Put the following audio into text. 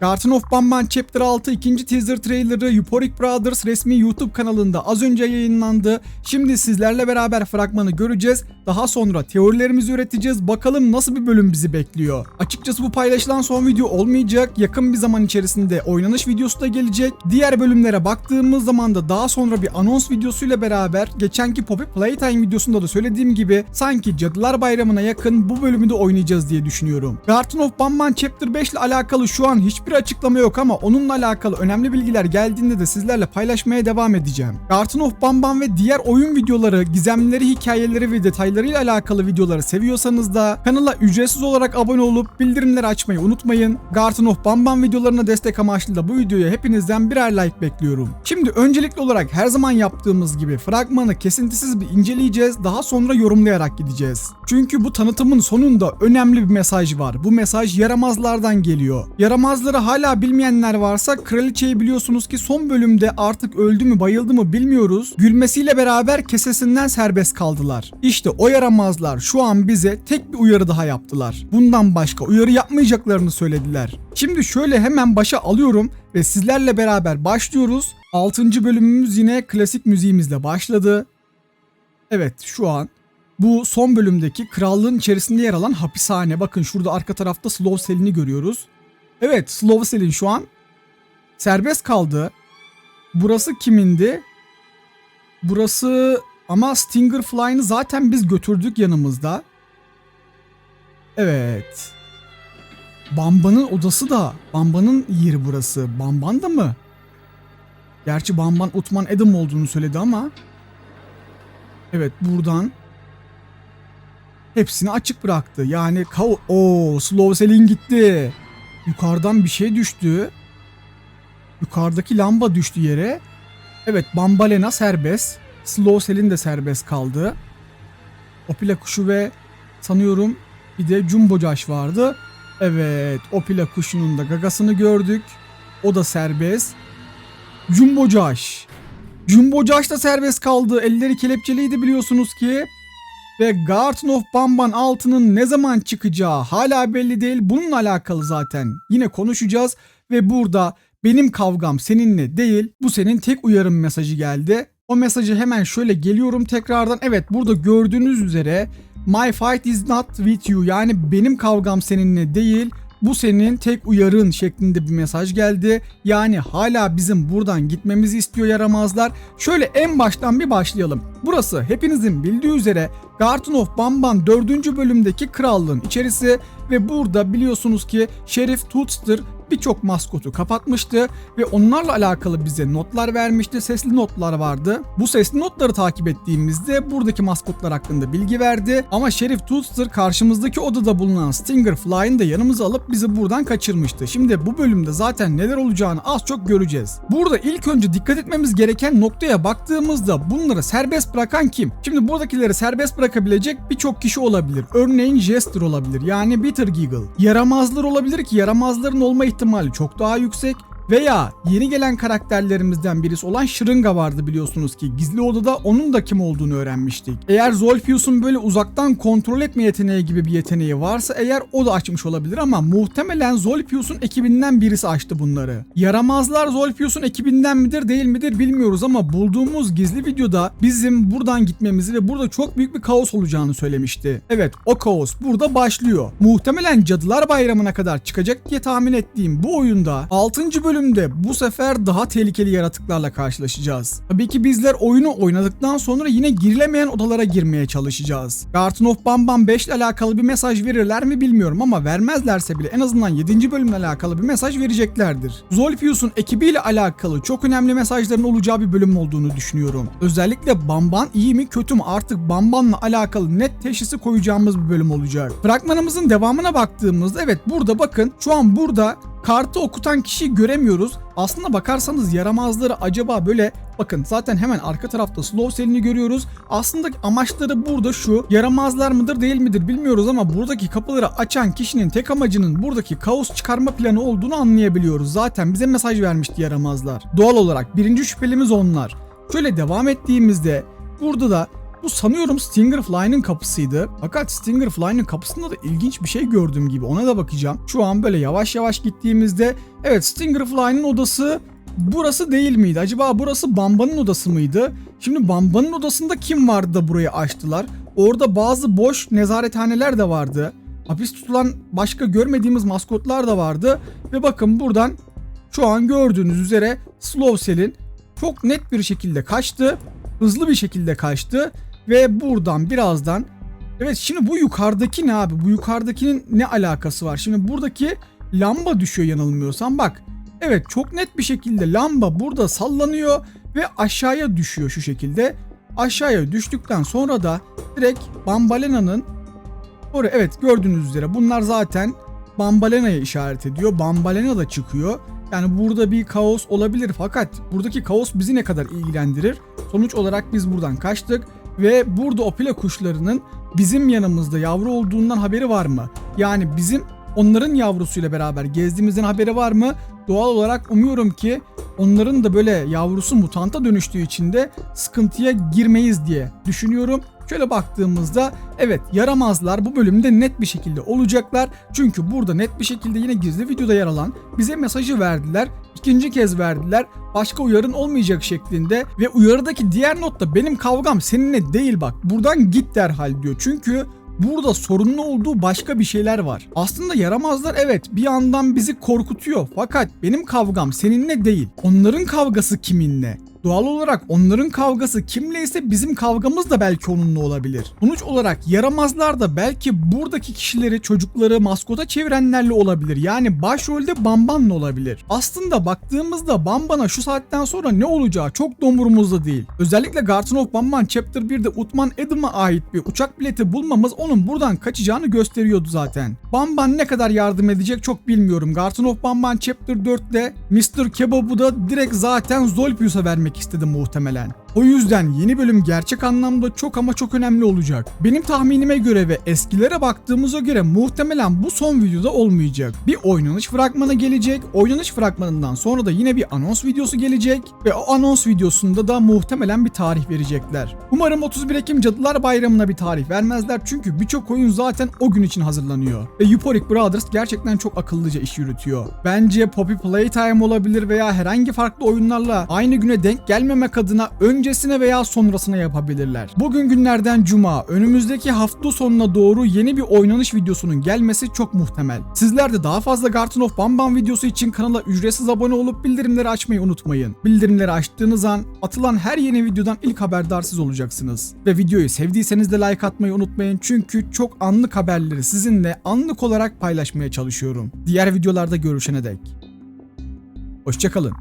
Garden of Banban Chapter 6 ikinci teaser trailerı Euphoric Brothers resmi YouTube kanalında az önce yayınlandı. Şimdi sizlerle beraber fragmanı göreceğiz. Daha sonra teorilerimizi üreteceğiz. Bakalım nasıl bir bölüm bizi bekliyor. Açıkçası bu paylaşılan son video olmayacak. Yakın bir zaman içerisinde oynanış videosu da gelecek. Diğer bölümlere baktığımız zaman da daha sonra bir anons videosuyla beraber geçenki Poppy Playtime videosunda da söylediğim gibi sanki Cadılar Bayramı'na yakın bu bölümü de oynayacağız diye düşünüyorum. Garden of Banban Chapter 5 ile alakalı şu an hiçbir açıklama yok ama onunla alakalı önemli bilgiler geldiğinde de sizlerle paylaşmaya devam edeceğim. Garden of Banban ve diğer oyun videoları, gizemleri, hikayeleri ve detaylarıyla alakalı videoları seviyorsanız da kanala ücretsiz olarak abone olup bildirimleri açmayı unutmayın. Garden of Banban videolarına destek amaçlı da bu videoya hepinizden birer like bekliyorum. Şimdi öncelikli olarak her zaman yaptığımız gibi fragmanı kesintisiz bir inceleyeceğiz. Daha sonra yorumlayarak gideceğiz. Çünkü bu tanıtımın sonunda önemli bir mesaj var. Bu mesaj yaramazlardan geliyor. Yaramazları hala bilmeyenler varsa kraliçeyi biliyorsunuz ki son bölümde artık öldü mü bayıldı mı bilmiyoruz. Gülmesiyle beraber kesesinden serbest kaldılar. İşte o yaramazlar şu an bize tek bir uyarı daha yaptılar. Bundan başka uyarı yapmayacaklarını söylediler. Şimdi şöyle hemen başa alıyorum ve sizlerle beraber başlıyoruz. 6. bölümümüz yine klasik müziğimizle başladı. Evet şu an bu son bölümdeki krallığın içerisinde yer alan hapishane. Bakın şurada arka tarafta Slow Cell'ini görüyoruz. Evet Slow Cell'in şu an serbest kaldı. Burası kimindi? Burası ama Stinger Fly'ını zaten biz götürdük yanımızda. Evet. Bamba'nın odası da. Bamba'nın yeri burası. Bamban da mı? Gerçi Bamban Utman Adam olduğunu söyledi ama. Evet buradan hepsini açık bıraktı. Yani o Slow Selling gitti. Yukarıdan bir şey düştü. Yukarıdaki lamba düştü yere. Evet Bambalena serbest. Slow Selin de serbest kaldı. Opila kuşu ve sanıyorum bir de Jumbo Josh vardı. Evet Opila kuşunun da gagasını gördük. O da serbest. Jumbo Josh. Jumbo Josh da serbest kaldı. Elleri kelepçeliydi biliyorsunuz ki. Ve Garden of Bamban altının ne zaman çıkacağı hala belli değil. Bununla alakalı zaten yine konuşacağız. Ve burada benim kavgam seninle değil bu senin tek uyarım mesajı geldi. O mesajı hemen şöyle geliyorum tekrardan. Evet burada gördüğünüz üzere My fight is not with you yani benim kavgam seninle değil bu senin tek uyarın şeklinde bir mesaj geldi. Yani hala bizim buradan gitmemizi istiyor yaramazlar. Şöyle en baştan bir başlayalım. Burası hepinizin bildiği üzere Garden of Bamban 4. bölümdeki krallığın içerisi ve burada biliyorsunuz ki Şerif Tootster birçok maskotu kapatmıştı ve onlarla alakalı bize notlar vermişti. Sesli notlar vardı. Bu sesli notları takip ettiğimizde buradaki maskotlar hakkında bilgi verdi. Ama Şerif Tootster karşımızdaki odada bulunan Stinger Fly'ını da yanımıza alıp bizi buradan kaçırmıştı. Şimdi bu bölümde zaten neler olacağını az çok göreceğiz. Burada ilk önce dikkat etmemiz gereken noktaya baktığımızda bunları serbest bırakan kim? Şimdi buradakileri serbest bırakabilecek birçok kişi olabilir. Örneğin Jester olabilir yani Bitter Giggle. Yaramazlar olabilir ki yaramazların olma ihtimali çok daha yüksek. Veya yeni gelen karakterlerimizden birisi olan Şırınga vardı biliyorsunuz ki. Gizli odada onun da kim olduğunu öğrenmiştik. Eğer Zolfius'un böyle uzaktan kontrol etme yeteneği gibi bir yeteneği varsa eğer o da açmış olabilir ama muhtemelen Zolfius'un ekibinden birisi açtı bunları. Yaramazlar Zolfius'un ekibinden midir değil midir bilmiyoruz ama bulduğumuz gizli videoda bizim buradan gitmemizi ve burada çok büyük bir kaos olacağını söylemişti. Evet o kaos burada başlıyor. Muhtemelen Cadılar Bayramı'na kadar çıkacak diye tahmin ettiğim bu oyunda 6. bölümde bu sefer daha tehlikeli yaratıklarla karşılaşacağız. Tabii ki bizler oyunu oynadıktan sonra yine girilemeyen odalara girmeye çalışacağız. Garden of Bamban 5 ile alakalı bir mesaj verirler mi bilmiyorum ama vermezlerse bile en azından 7. bölümle alakalı bir mesaj vereceklerdir. Zolfius'un ekibiyle alakalı çok önemli mesajların olacağı bir bölüm olduğunu düşünüyorum. Özellikle Bamban iyi mi kötü mü artık Bamban'la alakalı net teşhisi koyacağımız bir bölüm olacak. Fragmanımızın devamına baktığımızda evet burada bakın şu an burada kartı okutan kişiyi göremiyoruz. Aslında bakarsanız yaramazları acaba böyle bakın zaten hemen arka tarafta slow selini görüyoruz. Aslında amaçları burada şu yaramazlar mıdır değil midir bilmiyoruz ama buradaki kapıları açan kişinin tek amacının buradaki kaos çıkarma planı olduğunu anlayabiliyoruz. Zaten bize mesaj vermişti yaramazlar. Doğal olarak birinci şüphelimiz onlar. Şöyle devam ettiğimizde burada da Bu sanıyorum Stinger Fly'nin kapısıydı. Fakat Stinger Fly'nin kapısında da ilginç bir şey gördüğüm gibi ona da bakacağım. Şu an böyle yavaş yavaş gittiğimizde evet Stinger Fly'nin odası burası değil miydi? Acaba burası Bamba'nın odası mıydı? Şimdi Bamba'nın odasında kim vardı da burayı açtılar? Orada bazı boş nezarethaneler de vardı. Hapis tutulan başka görmediğimiz maskotlar da vardı. Ve bakın buradan şu an gördüğünüz üzere Slow Cell'in çok net bir şekilde kaçtı. Hızlı bir şekilde kaçtı. Ve buradan birazdan Evet şimdi bu yukarıdaki ne abi? Bu yukarıdakinin ne alakası var? Şimdi buradaki lamba düşüyor yanılmıyorsam. Bak evet çok net bir şekilde lamba burada sallanıyor ve aşağıya düşüyor şu şekilde. Aşağıya düştükten sonra da direkt Bambalena'nın Oraya evet gördüğünüz üzere bunlar zaten Bambalena'ya işaret ediyor. Bambalena da çıkıyor. Yani burada bir kaos olabilir fakat buradaki kaos bizi ne kadar ilgilendirir? Sonuç olarak biz buradan kaçtık ve burada opila kuşlarının bizim yanımızda yavru olduğundan haberi var mı? Yani bizim onların yavrusuyla beraber gezdiğimizden haberi var mı? Doğal olarak umuyorum ki onların da böyle yavrusu mutanta dönüştüğü için de sıkıntıya girmeyiz diye düşünüyorum. Şöyle baktığımızda evet yaramazlar bu bölümde net bir şekilde olacaklar. Çünkü burada net bir şekilde yine gizli videoda yer alan bize mesajı verdiler. İkinci kez verdiler. Başka uyarın olmayacak şeklinde ve uyarıdaki diğer notta benim kavgam seninle değil bak. Buradan git derhal diyor. Çünkü burada sorunlu olduğu başka bir şeyler var. Aslında yaramazlar evet bir yandan bizi korkutuyor fakat benim kavgam seninle değil. Onların kavgası kiminle? Doğal olarak onların kavgası kimleyse bizim kavgamız da belki onunla olabilir. Sonuç olarak yaramazlar da belki buradaki kişileri, çocukları maskota çevirenlerle olabilir. Yani başrolde Bamban'la olabilir. Aslında baktığımızda Bamban'a şu saatten sonra ne olacağı çok da umurumuzda değil. Özellikle Garden of Bamban Chapter 1'de Utman Adam'a ait bir uçak bileti bulmamız onun buradan kaçacağını gösteriyordu zaten. Bamban ne kadar yardım edecek çok bilmiyorum. Garden of Bamban Chapter 4'te Mr. Kebab'ı da direkt zaten Zolpius'a vermek istedi muhtemelen. O yüzden yeni bölüm gerçek anlamda çok ama çok önemli olacak. Benim tahminime göre ve eskilere baktığımıza göre muhtemelen bu son videoda olmayacak. Bir oynanış fragmanı gelecek. Oynanış fragmanından sonra da yine bir anons videosu gelecek ve o anons videosunda da muhtemelen bir tarih verecekler. Umarım 31 Ekim Cadılar Bayramı'na bir tarih vermezler çünkü birçok oyun zaten o gün için hazırlanıyor. Ve Euphoric Brothers gerçekten çok akıllıca iş yürütüyor. Bence Poppy Playtime olabilir veya herhangi farklı oyunlarla aynı güne denk gelmemek adına öncesine veya sonrasına yapabilirler. Bugün günlerden cuma, önümüzdeki hafta sonuna doğru yeni bir oynanış videosunun gelmesi çok muhtemel. Sizler de daha fazla Garden of Bam videosu için kanala ücretsiz abone olup bildirimleri açmayı unutmayın. Bildirimleri açtığınız an atılan her yeni videodan ilk haberdar siz olacaksınız. Ve videoyu sevdiyseniz de like atmayı unutmayın çünkü çok anlık haberleri sizinle anlık olarak paylaşmaya çalışıyorum. Diğer videolarda görüşene dek. Hoşçakalın.